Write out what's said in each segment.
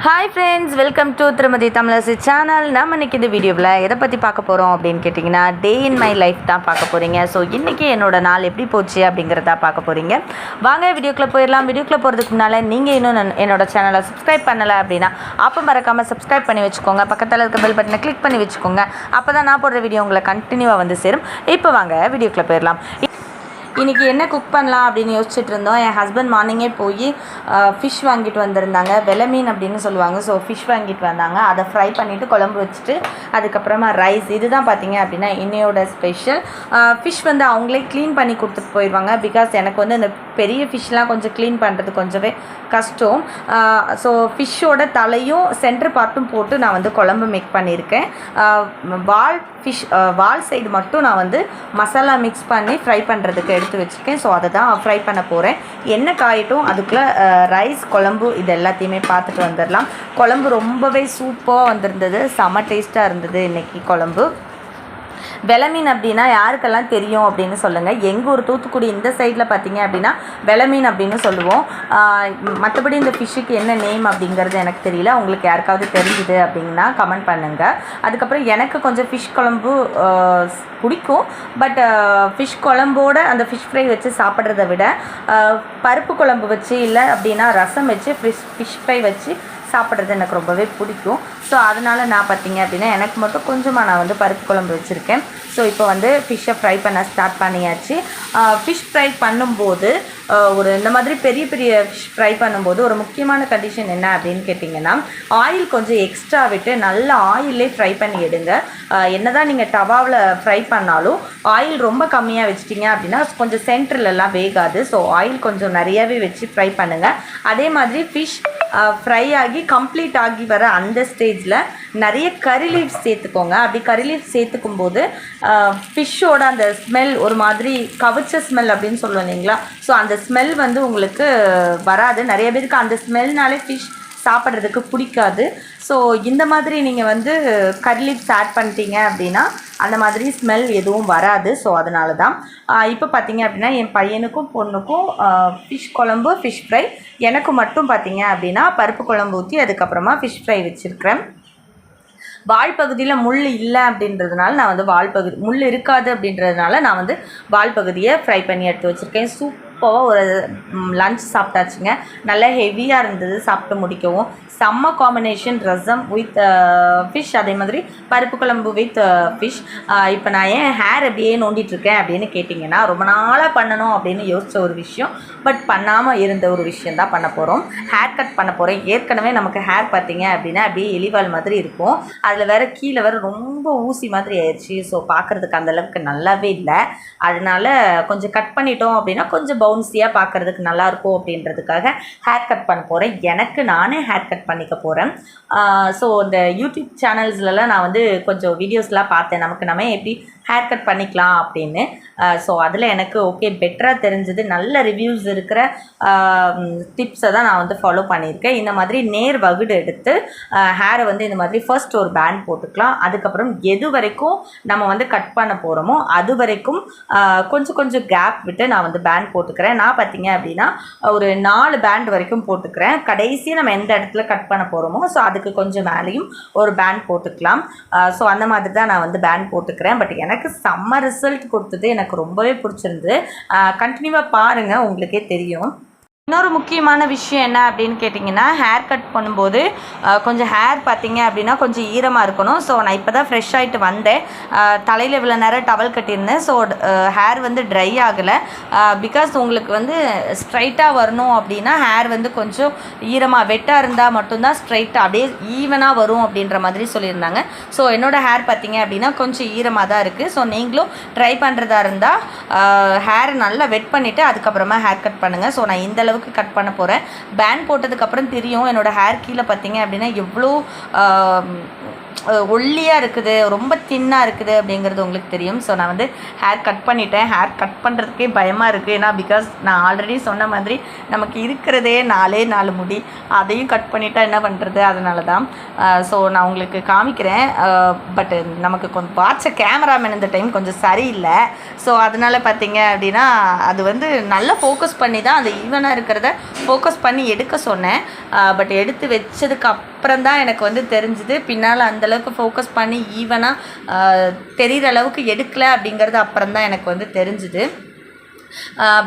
Hi friends welcome to திருமதி தமிழசி channel நம்ம இன்றைக்கி இந்த வீடியோவில் எதை பற்றி பார்க்க போகிறோம் அப்படின்னு கேட்டிங்கன்னா டே இன் மை லைஃப் தான் பார்க்க போகிறீங்க ஸோ இன்றைக்கி என்னோட நாள் எப்படி போச்சு அப்படிங்கிறதா பார்க்க போகிறீங்க வாங்க வீடியோக்குள்ளே போயிடலாம். வீடியோக்குள்ளே போகிறதுக்கு முன்னால் நீங்கள் இன்னும் நன்- என்னோட சேனலை சப்ஸ்கிரைப் பண்ணலை அப்படின்னா அப்போ மறக்காமல் சப்ஸ்கிரைப் பண்ணி வச்சுக்கோங்க. பக்கத்தில் இருக்க பெல் பட்டனை கிளிக் பண்ணி வச்சுக்கோங்க. அப்போ தான் நான் போடுற வீடியோ உங்களை கண்டினியூவாக வந்து சேரும். இப்போ வாங்க வீடியோக்குள்ளே போயிடலாம். இன்றைக்கி என்ன குக் பண்ணலாம் அப்படின்னு யோசிச்சுட்டு இருந்தோம். என் ஹஸ்பண்ட் மார்னிங்கே போய் ஃபிஷ் வாங்கிட்டு வந்திருந்தாங்க. வெலை மீன் அப்படின்னு சொல்லுவாங்க. ஸோ ஃபிஷ் வாங்கிட்டு வந்தாங்க. அதை ஃப்ரை பண்ணிவிட்டு குழம்பு வச்சுட்டு அதுக்கப்புறமா ரைஸ் இதுதான் பார்த்தீங்க அப்படின்னா இன்னையோட ஸ்பெஷல் ஃபிஷ் வந்து அவங்களே க்ளீன் பண்ணி கொடுத்துட்டு போயிடுவாங்க. பிகாஸ் எனக்கு வந்து இந்த பெரிய ஃபிஷ்லாம் கொஞ்சம் க்ளீன் பண்ணுறது கொஞ்சமே கஷ்டம். ஸோ ஃபிஷ்ஷோட தலையும் சென்டர் பார்ட்டும் போட்டு நான் வந்து குழம்பு மேக் பண்ணியிருக்கேன். வால் ஃபிஷ் வால் சைடு மட்டும் நான் வந்து மசாலா மிக்ஸ் பண்ணி ஃப்ரை பண்ணுறதுக்கு எடுத்து வச்சுருக்கேன். ஸோ அதை தான் ஃப்ரை பண்ண போகிறேன் என்ன காயட்டும். அதுக்குள்ளே ரைஸ் குழம்பு இது எல்லாத்தையுமே பார்த்துட்டு வந்துடலாம். குழம்பு ரொம்பவே சூப்பராக வந்திருந்தது. செம டேஸ்ட்டாக இருந்தது இன்றைக்கி குழம்பு. வெலை மீன் அப்படின்னா யாருக்கெல்லாம் தெரியும் அப்படின்னு சொல்லுங்கள் எங்கள் ஊர் தூத்துக்குடி இந்த சைடில் பார்த்தீங்க அப்படின்னா வெலை மீன் அப்படின்னு சொல்லுவோம். மற்றபடி இந்த ஃபிஷ்ஷுக்கு என்ன நேம் அப்படிங்கிறது எனக்கு தெரியல. உங்களுக்கு யாருக்காவது தெரிஞ்சுது அப்படின்னா கமெண்ட் பண்ணுங்கள் அதுக்கப்புறம் எனக்கு கொஞ்சம் ஃபிஷ் குழம்பு பிடிக்கும். பட் ஃபிஷ் குழம்போட அந்த ஃபிஷ் ஃப்ரை வச்சு சாப்பிட்றத விட பருப்பு குழம்பு வச்சு இல்லை அப்படின்னா ரசம் வச்சு ஃபிஷ் ஃபிஷ் ஃப்ரை வச்சு சாப்பிட்றது எனக்கு ரொம்பவே பிடிக்கும். ஸோ அதனால் நான் பார்த்தீங்க அப்படின்னா எனக்கு மட்டும் கொஞ்சமாக நான் வந்து பருப்பு குழம்பு வச்சுருக்கேன். ஸோ இப்போ வந்து ஃபிஷ்ஷை ஃப்ரை பண்ண ஸ்டார்ட் பண்ணியாச்சு. ஃபிஷ் ஃப்ரை பண்ணும்போது ஒரு இந்த மாதிரி பெரிய பெரிய ஃபிஷ் ஃப்ரை பண்ணும்போது ஒரு முக்கியமான கண்டிஷன் என்ன அப்படின்னு கேட்டிங்கன்னா ஆயில் கொஞ்சம் எக்ஸ்ட்ரா விட்டு நல்லா ஆயிலே ஃப்ரை பண்ணி எடுங்க. என்ன என்னதான் நீங்கள் டவாவில் ஃப்ரை பண்ணாலும் ஆயில் ரொம்ப கம்மியாக வச்சிட்டிங்க அப்படின்னா கொஞ்சம் சென்டர்லலாம் வேகாது. ஸோ ஆயில் கொஞ்சம் நிறையவே வச்சு ஃப்ரை பண்ணுங்கள் அதே மாதிரி ஃபிஷ் ஃப்ரை ஆகி கம்ப்ளீட் ஆகி வர அந்த ஸ்டேஜில் நிறைய கறி லீவ்ஸ் சேர்த்துக்கோங்க. அப்படி கறி லீவ்ஸ் சேர்த்துக்கும் போது ஃபிஷ்ஷோட அந்த ஸ்மெல் ஒரு மாதிரி கவிச்ச ஸ்மெல் அப்படின்னு சொல்லுவோம் இல்லைங்களா? ஸோ அந்த ஸ்மெல் வந்து உங்களுக்கு வராது. நிறைய பேருக்கு அந்த ஸ்மெல்னாலே ஃபிஷ் சாப்பிட்றதுக்கு பிடிக்காது. ஸோ இந்த மாதிரி நீங்கள் வந்து கறி லீவ்ஸ் ஆட் பண்ணிட்டீங்க அப்படின்னா அந்த மாதிரி ஸ்மெல் எதுவும் வராது. ஸோ அதனால தான் இப்போ பார்த்தீங்க அப்படின்னா என் பையனுக்கும் பொண்ணுக்கும் ஃபிஷ் குழம்பு ஃபிஷ் ஃப்ரை எனக்கு மட்டும் பார்த்தீங்க அப்படின்னா பருப்பு குழம்பு ஊற்றி அதுக்கப்புறமா ஃபிஷ் ஃப்ரை வச்சுருக்கிறேன். வால் பகுதியில் முள் இல்லை அப்படின்றதுனால நான் வந்து வால் பகுதி முள் இருக்காது அப்படின்றதுனால நான் வந்து வால் பகுதியை ஃப்ரை பண்ணி எடுத்து வச்சுருக்கேன். சூப் சூப்பராக ஒரு லன்ச் சாப்பிட்டாச்சுங்க. நல்லா ஹெவியாக இருந்தது சாப்பிட்டு முடிக்கவும். செம்ம காம்பினேஷன் ரசம் வித் ஃபிஷ் அதே மாதிரி பருப்பு குழம்பு வித் ஃபிஷ் இப்போ நான் ஏன் ஹேர் அப்படியே நோண்டிட்டு இருக்கேன் அப்படின்னு கேட்டிங்கன்னா ரொம்ப நாளாக பண்ணணும் அப்படின்னு யோசித்த ஒரு விஷயம். பட் பண்ணாமல் இருந்த ஒரு விஷயம் தான் பண்ண போகிறோம் ஹேர் கட் பண்ண போகிறேன் ஏற்கனவே நமக்கு ஹேர் பார்த்தீங்க அப்படின்னா அப்படியே எலிவால் மாதிரி இருக்கும். அதில் வேறு கீழே வேற ரொம்ப ஊசி மாதிரி ஆயிடுச்சு ஸோ பார்க்குறதுக்கு அந்தளவுக்கு நல்லாவே இல்லை. அதனால கொஞ்சம் கட் பண்ணிட்டோம் அப்படின்னா கொஞ்சம் பவுன்ஸியாக பார்க்குறதுக்கு நல்லாயிருக்கும் அப்படின்றதுக்காக ஹேர் கட் பண்ண போகிறேன் எனக்கு நானே ஹேர் கட் பண்ணிக்க போகிறேன் ஸோ இந்த யூடியூப் சேனல்ஸ்லலாம் நான் வந்து கொஞ்சம் வீடியோஸ்லாம் பார்த்தேன். நமக்கு நம்ம எப்படி ஹேர் கட் பண்ணிக்கலாம் அப்படின்னு. ஸோ அதில் எனக்கு ஓகே பெட்டராக தெரிஞ்சது நல்ல ரிவ்யூஸ் இருக்கிற டிப்ஸை தான் நான் வந்து ஃபாலோ பண்ணியிருக்கேன். இந்த மாதிரி நேர் வகுடு எடுத்து ஹேரை வந்து இந்த மாதிரி ஃபர்ஸ்ட் ஒரு பேண்ட் போட்டுக்கலாம். அதுக்கப்புறம் எது வரைக்கும் நம்ம வந்து கட் பண்ண போகிறோமோ அது வரைக்கும் கொஞ்சம் கொஞ்சம் கேப் விட்டு நான் வந்து பேண்ட் போட்டுக்கிறேன். நான் பார்த்தீங்க அப்படின்னா ஒரு நாலு பேண்ட் வரைக்கும் போட்டுக்கிறேன். கடைசி நம்ம எந்த இடத்துல கட் பண்ண போகிறோமோ ஸோ அதுக்கு கொஞ்சம் மேலேயும் ஒரு பேண்ட் போட்டுக்கலாம். ஸோ அந்த மாதிரி தான் நான் வந்து பேண்ட் போட்டுக்கிறேன். பட் எனக்கு செம்ம ரிசல்ட் கொடுத்தது எனக்கு ரொம்பவே பிடிச்சிருந்து கண்டினியூவாக பாருங்கள் உங்களுக்கே தெரியும். இன்னொரு முக்கியமான விஷயம் என்ன அப்படின்னு கேட்டிங்கன்னா ஹேர் கட் பண்ணும்போது கொஞ்சம் ஹேர் பார்த்தீங்க அப்படின்னா கொஞ்சம் ஈரமாக இருக்கணும். ஸோ நான் இப்போ தான் ஃப்ரெஷ் ஆகிட்டு வந்தேன் தலையில் இவ்வளோ நேரம் டவல் கட்டியிருந்தேன். ஸோ ஹேர் வந்து ட்ரை ஆகலை. பிகாஸ் உங்களுக்கு வந்து ஸ்ட்ரைட்டாக வரணும் அப்படின்னா ஹேர் வந்து கொஞ்சம் ஈரமாக வெட்டாக இருந்தால் மட்டும்தான் ஸ்ட்ரைட்டாக அப்படியே ஈவனாக வரும் அப்படின்ற மாதிரி சொல்லியிருந்தாங்க. ஸோ என்னோடய ஹேர் பார்த்தீங்க அப்படின்னா கொஞ்சம் ஈரமாக தான் இருக்குது ஸோ நீங்களும் ட்ரை பண்ணுறதா இருந்தால் ஹேர் நல்லா வெட் பண்ணிவிட்டு அதுக்கப்புறமா ஹேர் கட் பண்ணுங்கள் ஸோ நான் இந்தளவுக்கு அளவுக்கு கட் பண்ண போகிறேன் பேண்ட் போட்டதுக்கப்புறம் தெரியும் என்னோடய ஹேர் கீழே பார்த்தீங்க அப்படின்னா எவ்வளோ ஒல்லியாக இருக்குது ரொம்ப தின்னாக இருக்குது அப்படிங்கிறது உங்களுக்கு தெரியும். ஸோ நான் வந்து ஹேர் கட் பண்ணிட்டேன். ஹேர் கட் பண்ணுறதுக்கே பயமாக இருக்குது ஏன்னா பிகாஸ் நான் ஆல்ரெடி சொன்ன மாதிரி நமக்கு இருக்கிறதே நாலே நாலு முடி. அதையும் கட் பண்ணிட்டா என்ன பண்ணுறது அதனால தான் ஸோ நான் உங்களுக்கு காமிக்கிறேன். பட் நமக்கு கொஞ்சம் வாட்ச கேமராமேன் இந்த டைம் கொஞ்சம் சரியில்லை. ஸோ அதனால பார்த்தீங்க அப்படின்னா அது வந்து நல்லா ஃபோக்கஸ் பண்ணி தான் அந்த ஈவனாக இருக்கிறத ஃபோக்கஸ் பண்ணி எடுக்க சொன்னேன். பட் எடுத்து வச்சதுக்கு அப்புறம் தான் எனக்கு வந்து தெரிஞ்சுது. பின்னால் அந்த அந்தளவுக்கு ஃபோக்கஸ் பண்ணி ஈவனாக தெரிகிற அளவுக்கு எடுக்கலை அப்படிங்கிறது அப்புறம் தான் எனக்கு வந்து தெரிஞ்சுது.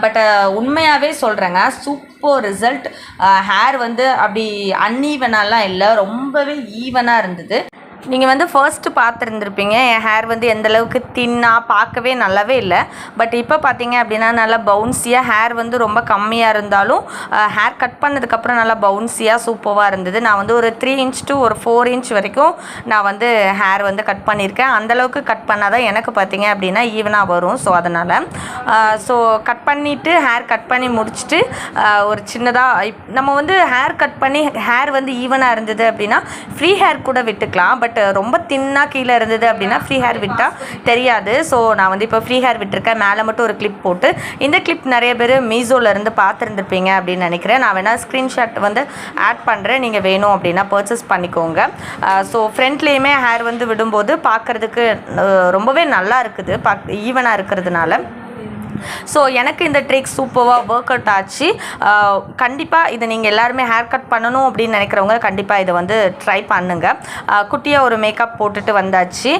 பட் உண்மையாகவே சொல்கிறேங்க சூப்பர் ரிசல்ட் ஹேர் வந்து அப்படி அன்ஈவனாலாம் இல்லை ரொம்பவே ஈவனாக இருந்தது. நீங்கள் வந்து ஃபர்ஸ்ட்டு பார்த்துருந்துருப்பீங்க. என் ஹேர் வந்து எந்தளவுக்கு தின்னாக பார்க்கவே நல்லாவே இல்லை. பட் இப்போ பார்த்தீங்க அப்படின்னா நல்லா பவுன்சியாக ஹேர் வந்து ரொம்ப கம்மியாக இருந்தாலும் ஹேர் கட் பண்ணதுக்கப்புறம் நல்லா பவுன்சியாக சூப்பராக இருந்தது. நான் வந்து ஒரு த்ரீ இன்ச் டு ஒரு ஃபோர் இன்ச் வரைக்கும் நான் வந்து ஹேர் வந்து கட் பண்ணியிருக்கேன். அந்தளவுக்கு கட் பண்ணால் தான் எனக்கு பார்த்தீங்க அப்படின்னா ஈவனாக வரும். ஸோ அதனால் ஸோ கட் பண்ணிவிட்டு ஹேர் கட் பண்ணி முடிச்சுட்டு ஒரு சின்னதாக நம்ம வந்து ஹேர் கட் பண்ணி ஹேர் வந்து ஈவனாக இருந்தது அப்படின்னா ஃப்ரீ ஹேர் கூட விட்டுக்கலாம். பட் பட் ரொம்ப தின்னாக கீழே இருந்தது அப்படின்னா ஃப்ரீ ஹேர் விட்டால் தெரியாது. ஸோ நான் வந்து இப்போ ஃப்ரீ ஹேர் விட்டுருக்கேன். மேலே மட்டும் ஒரு கிளிப் போட்டு. இந்த கிளிப் நிறைய பேர் மீசோலேருந்து பார்த்துருந்துருப்பீங்க அப்படின்னு நினைக்கிறேன். நான் வேணால் ஸ்க்ரீன்ஷாட் வந்து ஆட் பண்ணுறேன் நீங்கள் வேணும் அப்படின்னா பர்ச்சேஸ் பண்ணிக்கோங்க. ஸோ ஃப்ரண்ட்லேயுமே ஹேர் வந்து விடும்போது பார்க்குறதுக்கு ரொம்பவே நல்லா இருக்குது. பாக் ஈவனாக இருக்கிறதுனால. ஸோ எனக்கு இந்த ட்ரிக் சூப்பராக ஒர்க் அவுட் ஆச்சு. கண்டிப்பாக இதை நீங்கள் எல்லாருமே ஹேர் கட் பண்ணணும் அப்படின்னு நினைக்கிறவங்க கண்டிப்பாக இதை வந்து ட்ரை பண்ணுங்கள் குட்டியாக ஒரு மேக்கப் போட்டுட்டு வந்தாச்சு.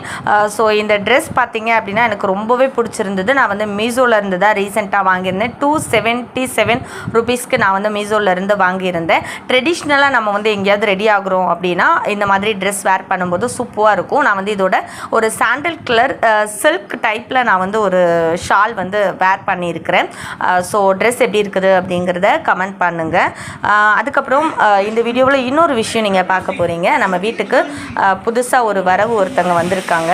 ஸோ இந்த ட்ரெஸ் பார்த்தீங்க அப்படின்னா எனக்கு ரொம்பவே பிடிச்சிருந்தது. நான் வந்து மீசோலேருந்து இருந்து தான் ரீசெண்டாக வாங்கியிருந்தேன். டூ செவன்ட்டி செவன் ருபீஸ்க்கு நான் வந்து மீசோலேருந்து வாங்கியிருந்தேன். ட்ரெடிஷ்னலாக நம்ம வந்து எங்கேயாவது ரெடி ஆகுறோம் அப்படின்னா இந்த மாதிரி ட்ரெஸ் வேர் பண்ணும்போது சூப்பராக இருக்கும். நான் வந்து இதோட ஒரு சாண்டல் கலர் சில்க் டைப்பில் நான் வந்து ஒரு ஷால் வந்து வேர் பண்ணியிருக்கிறேன். ஸோ ட்ரெஸ் எப்படி இருக்குது அப்படிங்கிறத கமெண்ட் பண்ணுங்கள் அதுக்கப்புறம் இந்த வீடியோவில் இன்னொரு விஷயம் நீங்கள் பார்க்க போகிறீங்க நம்ம வீட்டுக்கு புதுசாக ஒரு வரவு ஒருத்தங்க வந்திருக்காங்க.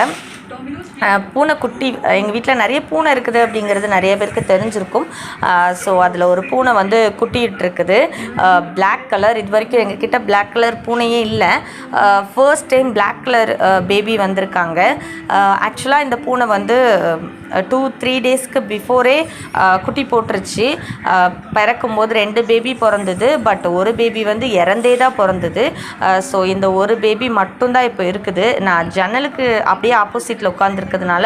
பூனைக்குட்டி எங்கள் வீட்டில் நிறைய பூனை இருக்குது அப்படிங்கிறது நிறைய பேருக்கு தெரிஞ்சிருக்கும். ஸோ அதில் ஒரு பூனை வந்து குட்டிகிட்டு இருக்குது கலர் இது வரைக்கும் எங்ககிட்ட பிளாக் கலர் பூனையே இல்லை. First time black colour baby வந்திருக்காங்க. ஆக்சுவலாக இந்த பூனை வந்து டூ த்ரீ டேஸ்க்கு பிஃபோரே குட்டி போட்டுருச்சு. பிறக்கும்போது ரெண்டு பேபி பிறந்தது. பட் ஒரு பேபி வந்து இறந்தே தான் பிறந்தது. ஸோ இந்த ஒரு பேபி மட்டும்தான் இப்போ இருக்குது. நான் ஜன்னலுக்கு அப்படியே ஆப்போசிட்டில் உட்காந்துருக்கேன். இருக்கிறதுனால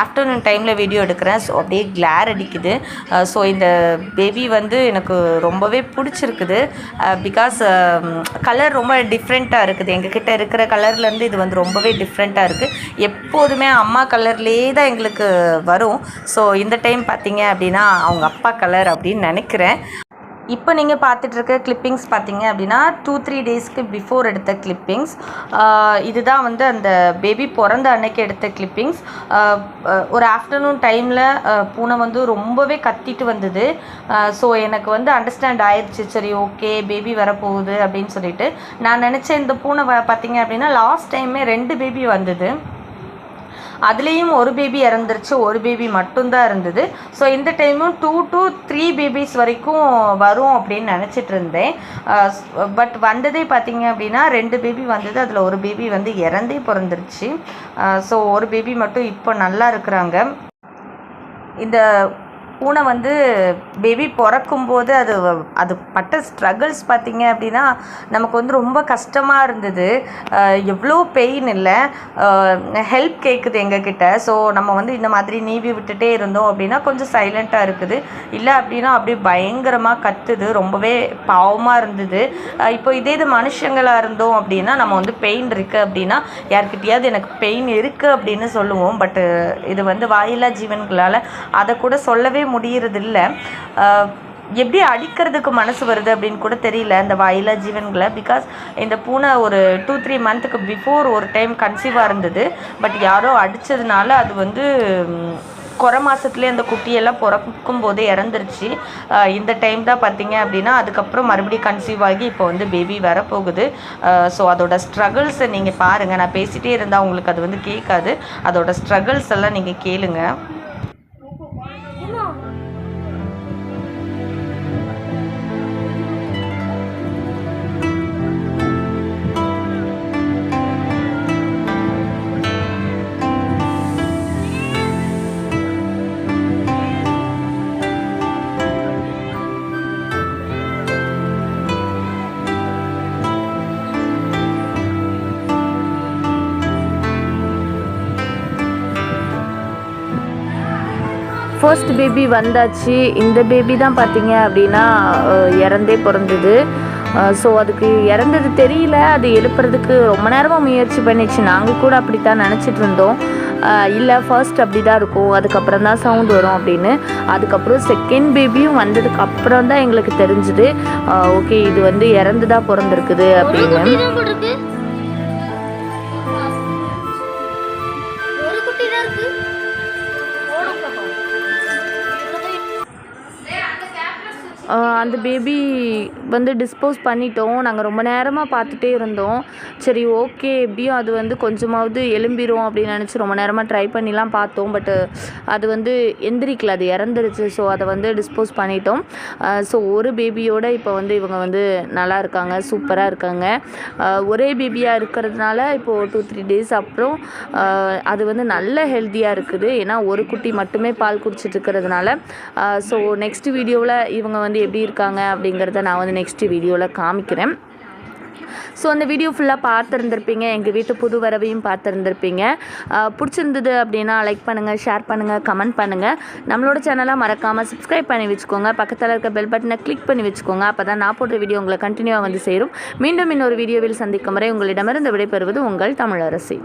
ஆஃப்டர்நூன் டைமில் வீடியோ எடுக்கிறேன். ஸோ அப்படியே கிளார் அடிக்குது. Uh, ஸோ இந்த பேபி வந்து எனக்கு ரொம்பவே பிடிச்சிருக்குது. Uh, பிகாஸ் கலர் um, ரொம்ப டிஃப்ரெண்ட்டாக இருக்குது. எங்ககிட்ட இருக்கிற கலர்லேருந்து இது வந்து ரொம்பவே டிஃப்ரெண்ட்டாக இருக்குது எப்போதுமே அம்மா கலர்லேயே தான் எங்களுக்கு வரும். ஸோ இந்த டைம் பார்த்தீங்க அப்படின்னா அவங்க அப்பா கலர் அப்படின்னு நினைக்கிறேன். இப்போ நீங்கள் பார்த்துட்ருக்க கிளிப்பிங்ஸ் பார்த்தீங்க அப்படின்னா டூ த்ரீ டேஸ்க்கு பிஃபோர் எடுத்த கிளிப்பிங்ஸ் இதுதான் வந்து அந்த பேபி பிறந்த அன்னைக்கு எடுத்த கிளிப்பிங்ஸ் ஒரு ஆஃப்டர்நூன் டைமில் பூனை வந்து ரொம்பவே கத்திட்டு வந்தது. ஸோ எனக்கு வந்து அண்டர்ஸ்டாண்ட் ஆயிடுச்சு சரி ஓகே பேபி வரப்போகுது அப்படின்னு சொல்லிட்டு. நான் நினச்சேன் இந்த பூனை வ பார்த்தீங்க அப்படின்னா லாஸ்ட் டைமே ரெண்டு பேபி வந்தது. அதுலேயும் ஒரு பேபி இறந்துருச்சு ஒரு பேபி மட்டும்தான் இருந்தது. ஸோ இந்த டைமும் டூ டு த்ரீ பேபிஸ் வரைக்கும் வரும் அப்படின்னு நினச்சிட்டு இருந்தேன். பட் வந்ததே பார்த்தீங்க அப்படின்னா ரெண்டு பேபி வந்தது அதில் ஒரு பேபி வந்து இறந்தே பிறந்துருச்சு. ஸோ ஒரு பேபி மட்டும் இப்போ நல்லா இருக்கிறாங்க. இந்த பூனை வந்து பேபி பிறக்கும்போது அது அது பட்ட ஸ்ட்ரகிள்ஸ் பார்த்தீங்க அப்படின்னா நமக்கு வந்து ரொம்ப கஷ்டமாக இருந்தது. எவ்வளோ பெயின் இல்லை. ஹெல்ப் கேட்குது எங்ககிட்ட. ஸோ நம்ம வந்து இந்த மாதிரி நீவி விட்டுட்டே இருந்தோம் அப்படின்னா கொஞ்சம் சைலண்ட்டாக இருக்குது. இல்லை அப்படின்னா அப்படியே பயங்கரமாக கத்துது. ரொம்பவே பாவமாக இருந்தது. இப்போ இதே இது மனுஷங்களாக இருந்தோம் அப்படின்னா நம்ம வந்து பெயின் இருக்குது அப்படின்னா யார்கிட்டயாவது எனக்கு பெயின் இருக்குது அப்படின்னு சொல்லுவோம். பட்டு இது வந்து வாயில்லா ஜீவன்களால் அதை கூட சொல்லவே முடியறதில்ல. எப்படி அடிக்கிறதுக்கு மனசு வருது அப்படின்னு கூட தெரியல இந்த வாயிலா ஜீவன்களை. பிகாஸ் இந்த பூனை ஒரு டூ த்ரீ மந்த்துக்கு பிஃபோர் ஒரு டைம் கன்சீவாக இருந்தது. பட் யாரோ அடித்ததுனால அது வந்து குறை மாதத்துலேயே அந்த குட்டியெல்லாம் பிறக்கும் போதே இறந்துருச்சு. இந்த டைம் தான் பார்த்தீங்க அப்படின்னா அதுக்கப்புறம் மறுபடியும் கன்சீவ் ஆகி இப்போ வந்து பேபி வரப்போகுது. ஸோ அதோட ஸ்ட்ரகிள்ஸை நீங்கள் பாருங்கள் நான் பேசிகிட்டே இருந்தால் உங்களுக்கு அது வந்து கேட்காது. அதோட ஸ்ட்ரகிள்ஸ் எல்லாம் நீங்கள் கேளுங்கள் ஃபர்ஸ்ட் பேபி வந்தாச்சு. இந்த பேபி தான் பார்த்தீங்க அப்படின்னா இறந்தே பிறந்தது. ஸோ அதுக்கு இறந்தது தெரியல. அது எழுப்புறதுக்கு ரொம்ப நேரமாக முயற்சி பண்ணிச்சு. நாங்கள் கூட அப்படித்தான் நினச்சிட்டு இருந்தோம். இல்லை ஃபர்ஸ்ட் அப்படி தான் இருக்கும். அதுக்கப்புறம் தான் சவுண்ட் வரும் அப்படின்னு. அதுக்கப்புறம் செகண்ட் பேபியும் வந்ததுக்கு அப்புறம் தான் எங்களுக்கு தெரிஞ்சுது. ஓகே இது வந்து இறந்து தான் பிறந்திருக்குது அப்படின்னு. தான் ஒரு குட்டி தான் இருக்கு. அந்த பேபி வந்து டிஸ்போஸ் பண்ணிட்டோம். நாங்கள் ரொம்ப நேரமாக பார்த்துட்டே இருந்தோம். சரி ஓகே எப்படியும் அது வந்து கொஞ்சமாவது எலும்பிடும் அப்படின்னு நினச்சி ரொம்ப நேரமாக ட்ரை பண்ணிலாம் பார்த்தோம். பட்டு அது வந்து எந்திரிக்கல அது இறந்துருச்சு. ஸோ அதை வந்து டிஸ்போஸ் பண்ணிட்டோம். ஸோ ஒரு பேபியோட இப்போ வந்து இவங்க வந்து நல்லா இருக்காங்க சூப்பராக இருக்காங்க. ஒரே பேபியாக இருக்கிறதுனால இப்போது டூ த்ரீ டேஸ் அப்புறம் அது வந்து நல்ல ஹெல்த்தியாக இருக்குது. ஏன்னா ஒரு குட்டி மட்டுமே பால் குடிச்சிட்டு இருக்கிறதுனால. ஸோ நெக்ஸ்ட் வீடியோவில் இவங்க வந்து எப்படி இருக்காங்க அப்படிங்கிறத நான் வந்து நெக்ஸ்ட் வீடியோவில் காமிக்கிறேன். ஸோ அந்த வீடியோ ஃபுல்லாக பார்த்துருந்துருப்பீங்க. எங்கள் வீட்டு புது வரவையும் பார்த்துருந்துருப்பீங்க. பிடிச்சிருந்தது அப்படின்னா லைக் பண்ணுங்கள் ஷேர் பண்ணுங்கள் கமெண்ட் பண்ணுங்கள் நம்மளோட சேனலாக மறக்காமல் சப்ஸ்கிரைப் பண்ணி வச்சுக்கோங்க. பக்கத்தில் இருக்க பெல் பட்டனை கிளிக் பண்ணி வச்சுக்கோங்க. அப்போ தான் நான் போடுற வீடியோ உங்களை கண்டினியூவாக வந்து சேரும். மீண்டும் இன்னொரு வீடியோவில் சந்திக்கும் வரை உங்களிடமிருந்து விடைபெறுவது உங்கள் தமிழரசி.